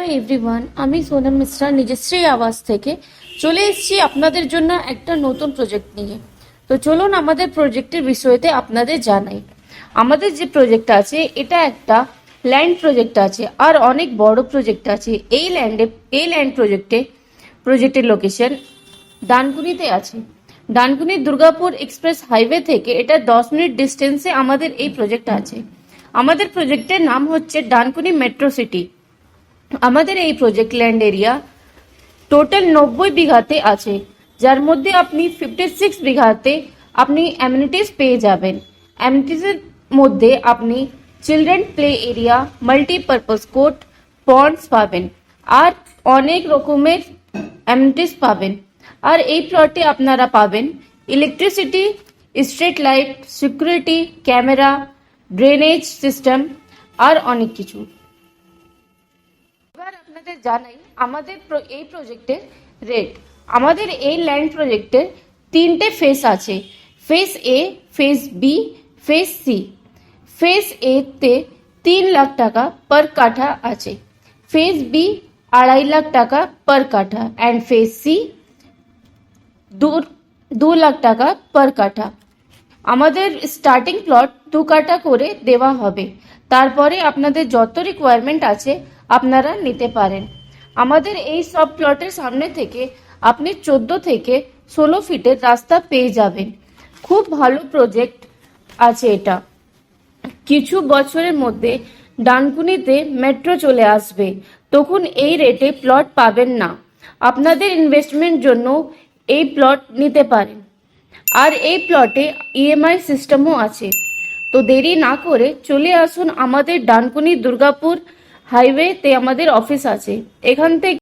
Hello everyone আমি সোনাল মিশ্রা নিজশ্রী আওয়াজ থেকে চলে এসেছি আপনাদের জন্য একটা নতুন প্রজেক্ট নিয়ে। তো চলুন আমাদের প্রজেক্টের বিষয়তে আপনাদের জানাই। আমাদের যে প্রজেক্ট আছে, এটা একটা ল্যান্ড প্রজেক্ট আছে, আর অনেক বড় প্রজেক্ট আছে। এই ল্যান্ডে এই ল্যান্ড প্রজেক্টে প্রজেক্টের লোকেশন ডানকুনিতে আছে। ডানকুনি দুর্গাপুর এক্সপ্রেস হাইওয়ে থেকে এটা দশ মিনিট ডিস্টেন্সে আমাদের এই প্রজেক্ট আছে। আমাদের প্রজেক্টের নাম হচ্ছে ডানকুনি মেট্রো সিটি আমাদের এই প্রজেক্ট ল্যান্ড এরিয়া টোটাল নব্বই বিঘাতে আছে, যার মধ্যে আপনি ফিফটি সিক্স বিঘাতে আপনি অ্যামিনিটিস পেয়ে যাবেন। অ্যামিনিটিসের মধ্যে আপনি children play area multipurpose court ponds পাবেন, আর অনেক রকমের অ্যামিনিটিস পাবেন। আর এই প্লটে আপনারা পাবেন electricity street light security camera drainage system আর অনেক কিছু। আপনাদের জানাই, আমাদের এই প্রজেক্টের রেট আমাদের এই ল্যান্ড প্রজেক্টের তিনটে ফেস আছে। Phase A phase B phase C phase A তে তিন লাখ টাকা পার কাঠা আছে। ফেস বি আড়াই লাখ টাকা পার কাঠা। অ্যান্ড ফেস সি দু দু লাখ টাকা পার কাঠা। আমাদের স্টার্টিং প্লট দু কাটা করে দেওয়া হবে। তারপরে আপনাদের যত রিকোয়ারমেন্ট আছে আপনারা নিতে পারেন। আমাদের এই সব প্লটের সামনে থেকে আপনি চোদ্দ থেকে ষোলো ফিটের রাস্তা পেয়ে যাবেন। খুব ভালো প্রজেক্ট আছে এটা। কিছু বছরের মধ্যে ডানকুনিতে মেট্রো চলে আসবে। তখন এই রেটে প্লট পাবেন না। আপনাদের ইনভেস্টমেন্ট জন্য এই প্লট নিতে পারেন। আর এই প্লটে ইএমআই সিস্টেমও আছে। তো দেরি না করে চলে আসুন আমাদের ডানকুনি দুর্গাপুর হাইওয়েতে আমাদের অফিস আছে। এখান থেকে